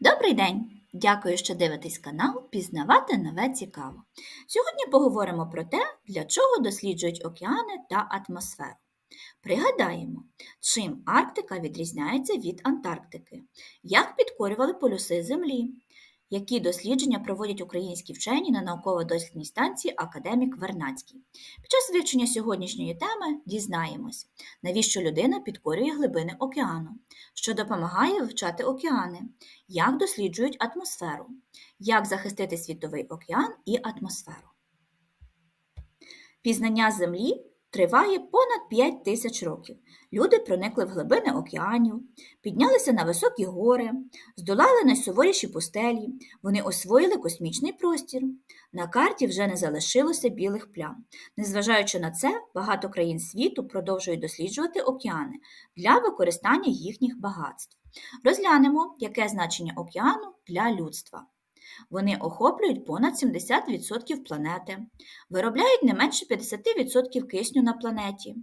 Добрий день! Дякую, що дивитесь канал Пізнавати нове цікаво. Сьогодні поговоримо про те, для чого досліджують океани та атмосферу. Пригадаємо, чим Арктика відрізняється від Антарктики, як підкорювали полюси Землі, які дослідження проводять українські вчені на науково-дослідній станції Академік Вернацький. Під час вивчення сьогоднішньої теми дізнаємось, навіщо людина підкорює глибини океану, що допомагає вивчати океани, як досліджують атмосферу, як захистити світовий океан і атмосферу. Пізнання Землі триває понад 5 тисяч років. Люди проникли в глибини океанів, піднялися на високі гори, здолали найсуворіші пустелі, вони освоїли космічний простір. На карті вже не залишилося білих плям. Незважаючи на це, багато країн світу продовжують досліджувати океани для використання їхніх багатств. Розглянемо, яке значення океану для людства. Вони охоплюють понад 70% планети, виробляють не менше 50% кисню на планеті.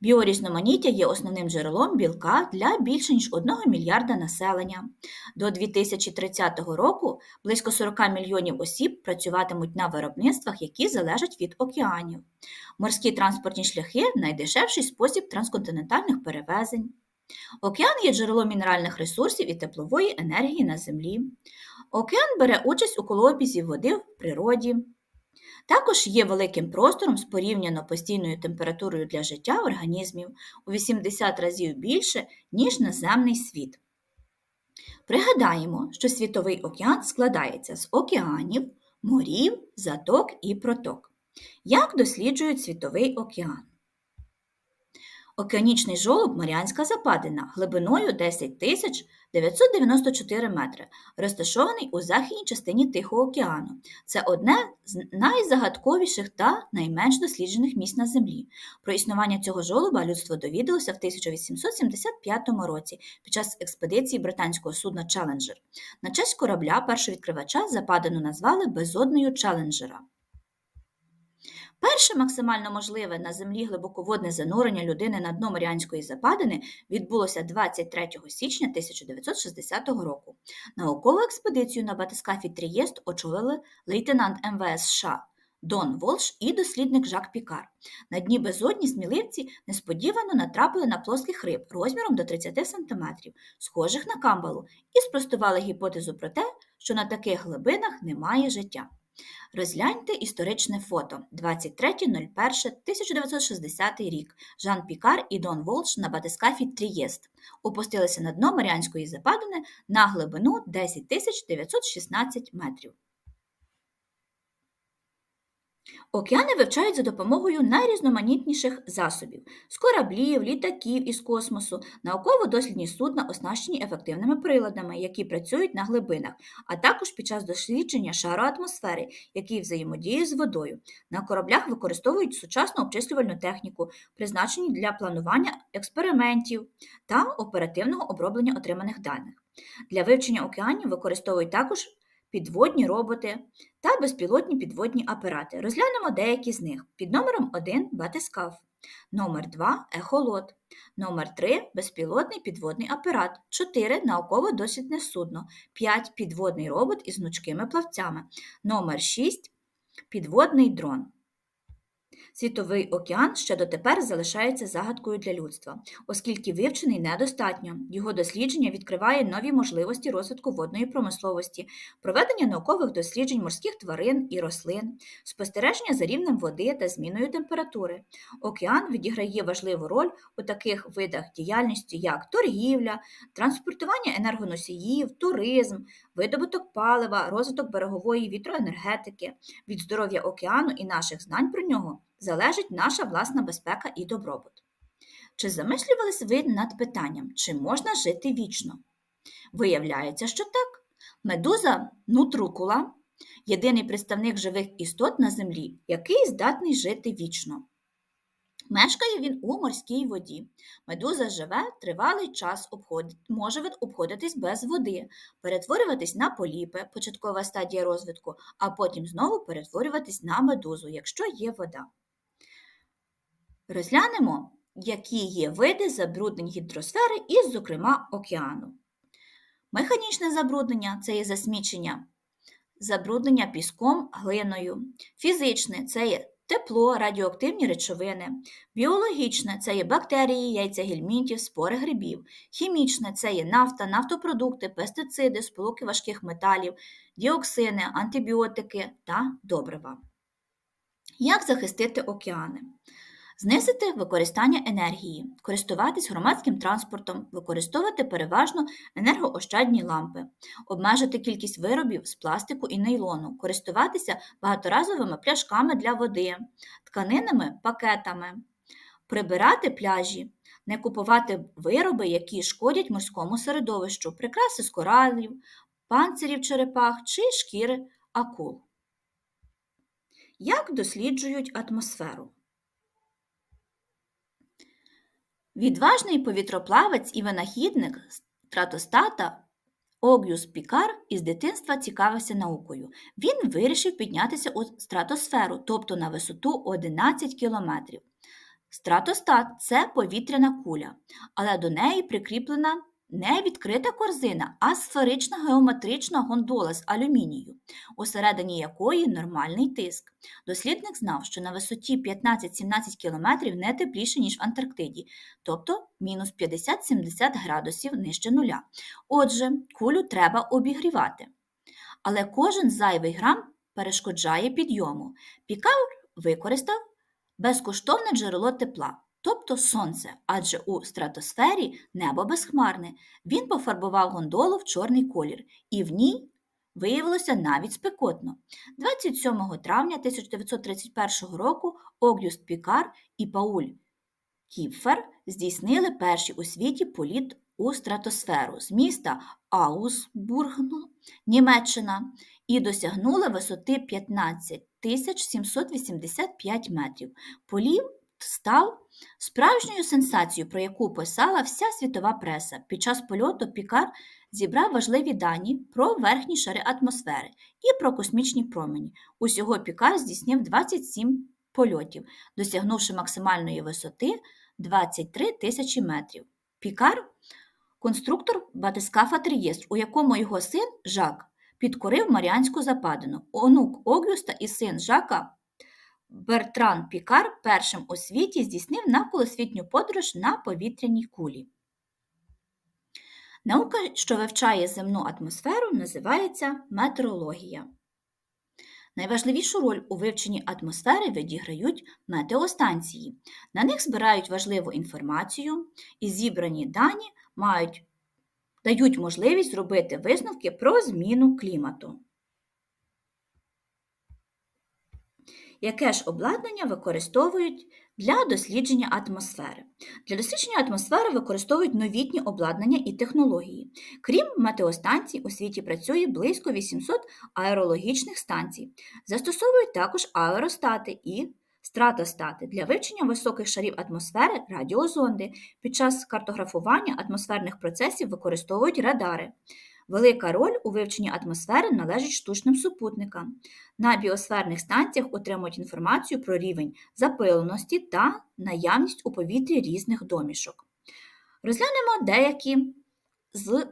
Біорізноманіття є основним джерелом білка для більше ніж 1 мільярда населення. До 2030 року близько 40 мільйонів осіб працюватимуть на виробництвах, які залежать від океанів. Морські транспортні шляхи найдешевший спосіб трансконтинентальних перевезень. Океан є джерелом мінеральних ресурсів і теплової енергії на землі. Океан бере участь у колопізі води в природі. Також є великим простором з порівняно постійною температурою для життя організмів у 80 разів більше, ніж наземний світ. Пригадаємо, що Світовий океан складається з океанів, морів, заток і проток. Як досліджують Світовий океан? Океанічний жолоб Маріанська Западина глибиною 10 тисяч 994 метри, розташований у західній частині Тихого океану. Це одне з найзагадковіших та найменш досліджених місць на Землі. Про існування цього жолоба людство довідалося в 1875 році під час експедиції британського судна Челенджер. На честь корабля першовідкривача Западину назвали безодною Челенджера. Перше максимально можливе на землі глибоководне занурення людини на дно Маріанської западини відбулося 23 січня 1960 року. Наукову експедицію на батискафі Трієст очолили лейтенант МВС США Дон Волш і дослідник Жак Пікар. На дні безодні сміливці несподівано натрапили на плоских риб розміром до 30 см, схожих на камбалу, і спростували гіпотезу про те, що на таких глибинах немає життя. Розгляньте історичне фото 23.01.1960 рік. Жан Пікар і Дон Волш на батискафі Трієст опустилися на дно Маріанської западини на глибину 10 916 метрів. Океани вивчають за допомогою найрізноманітніших засобів з кораблів, літаків із космосу, науково-дослідні судна, оснащені ефективними приладами, які працюють на глибинах, а також під час дослідження шару атмосфери, який взаємодіє з водою. На кораблях використовують сучасну обчислювальну техніку, призначені для планування експериментів та оперативного оброблення отриманих даних. Для вивчення океанів використовують також підводні роботи та безпілотні підводні апарати. Розглянемо деякі з них. Під номером 1 батискаф, номер 2 ехолот, номер 3 безпілотний підводний апарат, 4 науково-дослідне судно, 5 підводний робот із гнучкими плавцями, номер 6 підводний дрон. Світовий океан ще дотепер залишається загадкою для людства, оскільки вивчений недостатньо. Його дослідження відкриває нові можливості розвитку водної промисловості, проведення наукових досліджень морських тварин і рослин, спостереження за рівнем води та зміною температури. Океан відіграє важливу роль у таких видах діяльності, як торгівля, транспортування енергоносіїв, туризм, видобуток палива, розвиток берегової вітроенергетики, від здоров'я океану і наших знань про нього залежить наша власна безпека і добробут. Чи замислювалися ви над питанням, чи можна жити вічно? Виявляється, що так. Медуза нутрукула єдиний представник живих істот на землі, який здатний жити вічно. Мешкає він у морській воді. Медуза живе тривалий час, може обходитись без води, перетворюватись на поліпи, початкова стадія розвитку, а потім знову перетворюватись на медузу, якщо є вода. Розглянемо, які є види забруднень гідросфери і, зокрема, океану. Механічне забруднення це є засмічення, забруднення піском, глиною. Фізичне це є тепло, радіоактивні речовини. Біологічне це є бактерії, яйця гельмінтів, спори грибів. Хімічне це є нафта, нафтопродукти, пестициди, сполуки важких металів, діоксини, антибіотики та добрива. Як захистити океани? Знизити використання енергії, користуватись громадським транспортом, використовувати переважно енергоощадні лампи, обмежити кількість виробів з пластику і нейлону, користуватися багаторазовими пляшками для води, тканинними пакетами, прибирати пляжі, не купувати вироби, які шкодять морському середовищу, прикраси з коралів, панцирів черепах чи шкіри акул. Як досліджують атмосферу? Відважний повітроплавець і винахідник стратостата Огюс Пікар із дитинства цікавився наукою. Він вирішив піднятися у стратосферу, тобто на висоту 11 кілометрів. Стратостат це повітряна куля, але до неї прикріплена не відкрита корзина, а сферична геометрична гондола з алюмінію, усередині якої нормальний тиск. Дослідник знав, що на висоті 15-17 км не тепліше, ніж в Антарктиді, тобто мінус 50-70 градусів нижче нуля. Отже, кулю треба обігрівати. Але кожен зайвий грам перешкоджає підйому. Пікар використав безкоштовне джерело тепла тобто сонце, адже у стратосфері небо безхмарне. Він пофарбував гондолу в чорний колір, і в ній виявилося навіть спекотно. 27 травня 1931 року Огюст Пікар і Пауль Кіпфер здійснили перший у світі політ у стратосферу з міста Аусбургну, Німеччина, і досягнули висоти 15 785 метрів. Полів став справжньою сенсацією, про яку писала вся світова преса. Під час польоту Пікар зібрав важливі дані про верхні шари атмосфери і про космічні промені. Усього Пікар здійснив 27 польотів, досягнувши максимальної висоти 23 тисячі метрів. Пікар конструктор батискафа Трієстр, у якому його син Жак підкорив Маріанську западину, онук Огюста і син Жака Бертран Пікар першим у світі здійснив навколосвітню подорож на повітряній кулі. Наука, що вивчає земну атмосферу, називається метеорологія. Найважливішу роль у вивченні атмосфери відіграють метеостанції. На них збирають важливу інформацію і зібрані дані мають, дають можливість зробити висновки про зміну клімату. Яке ж обладнання використовують для дослідження атмосфери? Для дослідження атмосфери використовують новітні обладнання і технології. Крім метеостанцій, у світі працює близько 800 аерологічних станцій. Застосовують також аеростати і стратостати для вивчення високих шарів атмосфери радіозонди. Під час картографування атмосферних процесів використовують радари. Велика роль у вивченні атмосфери належить штучним супутникам. На біосферних станціях отримують інформацію про рівень запиленості та наявність у повітрі різних домішок. Розглянемо деякі з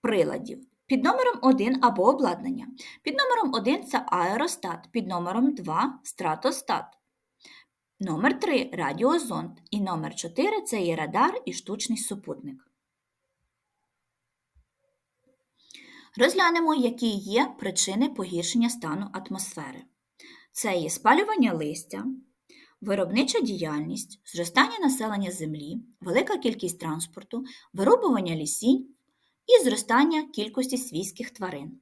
приладів. Під номером 1 або обладнання. Під номером 1 це аеростат, під номером 2 стратостат. Номер 3 радіозонд. І номер 4 це є радар і штучний супутник. Розглянемо, які є причини погіршення стану атмосфери. Це є спалювання листя, виробнича діяльність, зростання населення землі, велика кількість транспорту, вирубування лісінь і зростання кількості свійських тварин.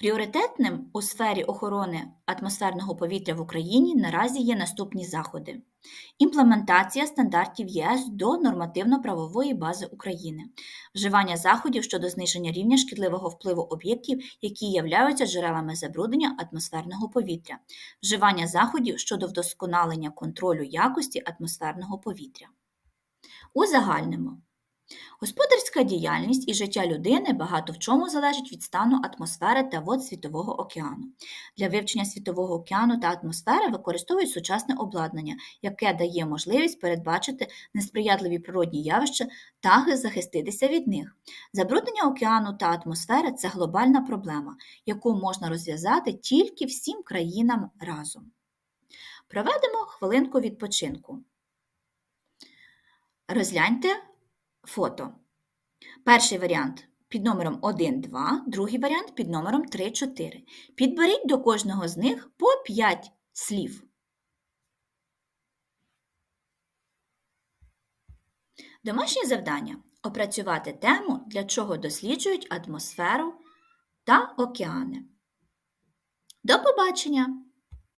Пріоритетним у сфері охорони атмосферного повітря в Україні наразі є наступні заходи: імплементація стандартів ЄС до нормативно-правової бази України, вживання заходів щодо зниження рівня шкідливого впливу об'єктів, які являються джерелами забруднення атмосферного повітря, вживання заходів щодо вдосконалення контролю якості атмосферного повітря. Узагальнимо. Господарська діяльність і життя людини багато в чому залежить від стану атмосфери та вод Світового океану. Для вивчення Світового океану та атмосфери використовують сучасне обладнання, яке дає можливість передбачити несприятливі природні явища та захиститися від них. Забруднення океану та атмосфери це глобальна проблема, яку можна розв'язати тільки всім країнам разом. Проведемо хвилинку відпочинку. Розгляньте фото. Перший варіант під номером 1, 2, другий варіант під номером 3, 4. Підберіть до кожного з них по 5 слів. Домашнє завдання опрацювати тему, для чого досліджують атмосферу та океани. До побачення!